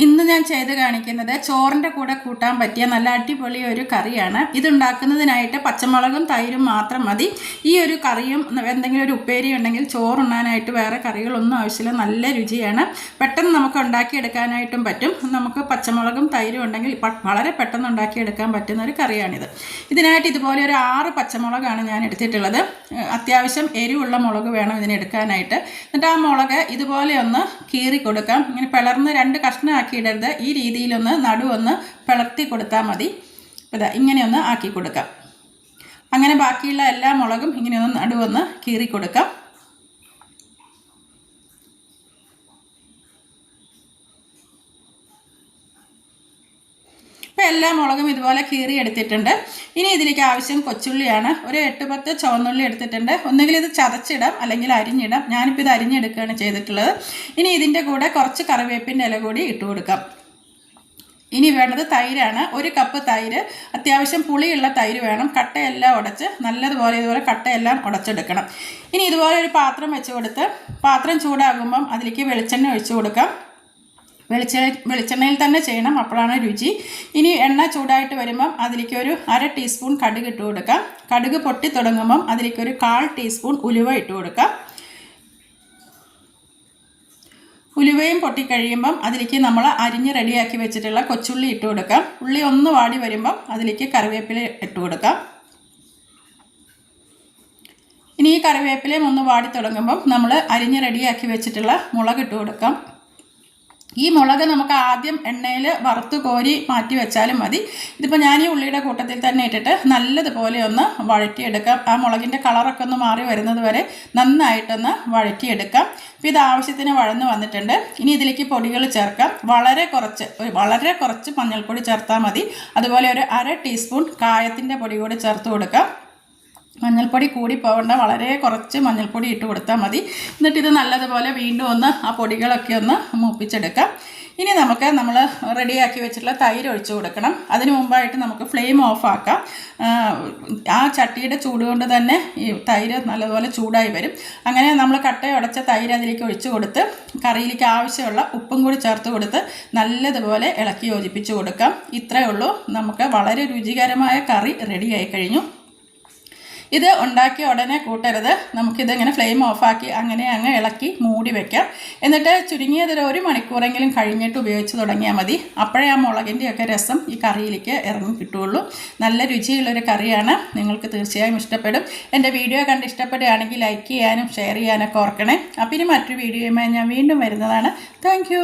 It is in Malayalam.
In ഇന്ന് ഞാൻ ചെയ്ത് കാണിക്കുന്നത് ചോറിന്റെ കൂടെ കൂട്ടാൻ പറ്റിയ നല്ല അടിപൊളി ഒരു കറിയാണ്. ഇതുണ്ടാക്കുന്നതിനായിട്ട് പച്ചമുളകും തൈരും മാത്രം മതി. ഈ ഒരു കറിയും എന്തെങ്കിലും ഒരു ഉപ്പേരി ഉണ്ടെങ്കിൽ ചോറുണ്ണാനായിട്ട് വേറെ കറികളൊന്നും ആവശ്യമില്ല. നല്ല രുചിയാണ്. പെട്ടെന്ന് നമുക്ക് ഉണ്ടാക്കിയെടുക്കാനായിട്ടും പറ്റും. നമുക്ക് പച്ചമുളകും തൈരും ഉണ്ടെങ്കിൽ വളരെ പെട്ടെന്ന് ഉണ്ടാക്കിയെടുക്കാൻ പറ്റുന്ന ഒരു കറിയാണിത്. ഇതിനായിട്ട് ഇതുപോലെ ഒരു ആറ് പച്ചമുളകാണ് ഞാൻ എടുത്തിട്ടുള്ളത്. അത്യാവശ്യം എരിവുള്ള മുളക് വേണം ഇതിനെടുക്കാനായിട്ട് എന്നിട്ട് ആ മുളക് ഇതുപോലെ ഒന്ന് കീറി കൊടുക്കാം. ഇങ്ങനെ പിളർന്ന് രണ്ട് കഷ്ണമാക്കി ഇടരുത് ഈ രീതിയിലൊന്ന് നടുവൊന്ന് പിളർത്തി കൊടുത്താൽ മതി. ഇതാ ഇങ്ങനെയൊന്ന് ആക്കി കൊടുക്കാം. അങ്ങനെ ബാക്കിയുള്ള എല്ലാ മുളകും ഇങ്ങനെയൊന്ന് നടുവൊന്ന് കീറി കൊടുക്കാം. എല്ലാ മുളകും ഇതുപോലെ കീറി എടുത്തിട്ടുണ്ട്. ഇനി ഇതിലേക്ക് ആവശ്യം കൊച്ചുള്ളിയാണ്. ഒരു എട്ട് പത്ത് ചുവന്നുള്ളി എടുത്തിട്ടുണ്ട്. ഒന്നുകിൽ ഇത് ചതച്ചിടാം അല്ലെങ്കിൽ അരിഞ്ഞിടാം. ഞാനിപ്പോൾ ഇത് അരിഞ്ഞെടുക്കുകയാണ് ചെയ്തിട്ടുള്ളത്. ഇനി ഇതിന്റെ കൂടെ കുറച്ച് കറിവേപ്പിന്റെ ഇല കൂടി ഇട്ട് കൊടുക്കാം. ഇനി വേണ്ടത് തൈരാണ്. ഒരു കപ്പ് തൈര് അത്യാവശ്യം പുളിയുള്ള തൈര് വേണം. കട്ടയെല്ലാം ഉടച്ച് നല്ലതുപോലെ ഇതുപോലെ കട്ടയെല്ലാം ഉടച്ചെടുക്കണം. ഇനി ഇതുപോലെ ഒരു പാത്രം വെച്ച് കൊടുത്ത് പാത്രം ചൂടാകുമ്പം അതിലേക്ക് വെളിച്ചെണ്ണ ഒഴിച്ചു കൊടുക്കാം. വെളിച്ച വെളിച്ചെണ്ണയിൽ തന്നെ ചെയ്യണം. അപ്പോഴാണ് രുചി. ഇനി എണ്ണ ചൂടായിട്ട് വരുമ്പം അതിലേക്ക് ഒരു അര ടീസ്പൂൺ കടുക് ഇട്ട് കൊടുക്കാം. കടുക് പൊട്ടി തുടങ്ങുമ്പം അതിലേക്ക് ഒരു കാൽ ടീസ്പൂൺ ഉലുവ ഇട്ട് കൊടുക്കാം. ഉലുവയും പൊട്ടിക്കഴിയുമ്പം അതിലേക്ക് നമ്മൾ അരിഞ്ഞ് റെഡിയാക്കി വെച്ചിട്ടുള്ള കൊച്ചുള്ളി ഇട്ട് കൊടുക്കാം. ഉള്ളി ഒന്ന് വാടി വരുമ്പം അതിലേക്ക് കറിവേപ്പില ഇട്ട് കൊടുക്കാം. ഇനി ഈ കറിവേപ്പിലയും ഒന്ന് വാടി തുടങ്ങുമ്പം നമ്മൾ അരിഞ്ഞ് റെഡിയാക്കി വെച്ചിട്ടുള്ള മുളക് ഇട്ട് കൊടുക്കാം. ഈ മുളക് നമുക്ക് ആദ്യം എണ്ണയിൽ വറുത്ത് കോരി മാറ്റി വെച്ചാലും മതി. ഇതിപ്പോൾ ഞാൻ ഈ ഉള്ളിയുടെ കൂട്ടത്തിൽ തന്നെ ഇട്ടിട്ട് നല്ലതുപോലെ ഒന്ന് വഴറ്റിയെടുക്കാം. ആ മുളകിന്റെ കളറൊക്കെ ഒന്ന് മാറി വരുന്നത് വരെ നന്നായിട്ടൊന്ന് വഴറ്റിയെടുക്കാം. അപ്പോൾ ഇത് ആവശ്യത്തിന് വഴന്ന് വന്നിട്ടുണ്ട്. ഇനി ഇതിലേക്ക് പൊടികൾ ചേർക്കാം. വളരെ കുറച്ച് വളരെ കുറച്ച് മഞ്ഞൾപ്പൊടി ചേർത്താൽ മതി. അതുപോലെ ഒരു അര ടീസ്പൂൺ കായത്തിന്റെ പൊടി കൂടി ചേർത്ത് കൊടുക്കാം. മഞ്ഞൾപ്പൊടി കൂടി പോകേണ്ട വളരെ കുറച്ച് മഞ്ഞൾപ്പൊടി ഇട്ട് കൊടുത്താൽ മതി. എന്നിട്ട് ഇത് നല്ലതുപോലെ വീണ്ടും ഒന്ന് ആ പൊടികളൊക്കെ ഒന്ന് മൂപ്പിച്ചെടുക്കാം. ഇനി നമുക്ക് നമ്മൾ റെഡിയാക്കി വെച്ചിട്ടുള്ള തൈര് ഒഴിച്ചു കൊടുക്കണം. അതിന് മുമ്പായിട്ട് നമുക്ക് ഫ്ലെയിം ഓഫാക്കാം ആ ചട്ടിയുടെ ചൂട് കൊണ്ട് തന്നെ ഈ തൈര് നല്ലതുപോലെ ചൂടായി വരും. അങ്ങനെ നമ്മൾ കട്ടയുടച്ച തൈര് അതിലേക്ക് ഒഴിച്ചു കൊടുത്ത് കറിയിലേക്ക് ആവശ്യമുള്ള ഉപ്പും കൂടി ചേർത്ത് കൊടുത്ത് നല്ലതുപോലെ ഇളക്കി യോജിപ്പിച്ച് കൊടുക്കാം. ഇത്രയേ ഉള്ളൂ. നമുക്ക് വളരെ രുചികരമായ കറി റെഡിയായി കഴിഞ്ഞു. ഇത് ഉണ്ടാക്കിയ ഉടനെ കൂട്ടരുത്. നമുക്കിതിങ്ങനെ ഫ്ലെയിം ഓഫാക്കി അങ്ങനെ അങ്ങ് ഇളക്കി മൂടി വെക്കാം. എന്നിട്ട് ചുരുങ്ങിയതൊരു ഒരു മണിക്കൂറെങ്കിലും കഴിഞ്ഞിട്ട് ഉപയോഗിച്ച് തുടങ്ങിയാൽ മതി. അപ്പോഴേ ആ മുളകിന്റെയൊക്കെ രസം ഈ കറിയിലേക്ക് ഇറങ്ങി കിട്ടുകയുള്ളൂ. നല്ല രുചിയുള്ളൊരു കറിയാണ്. നിങ്ങൾക്ക് തീർച്ചയായും ഇഷ്ടപ്പെടും. എന്റെ വീഡിയോ കണ്ട് ഇഷ്ടപ്പെടുകയാണെങ്കിൽ ലൈക്ക് ചെയ്യാനും ഷെയർ ചെയ്യാനൊക്കെ ഓർക്കണേ. അപ്പം ഇനി മറ്റൊരു വീഡിയോയുമായി ഞാൻ വീണ്ടും വരുന്നതാണ്. താങ്ക്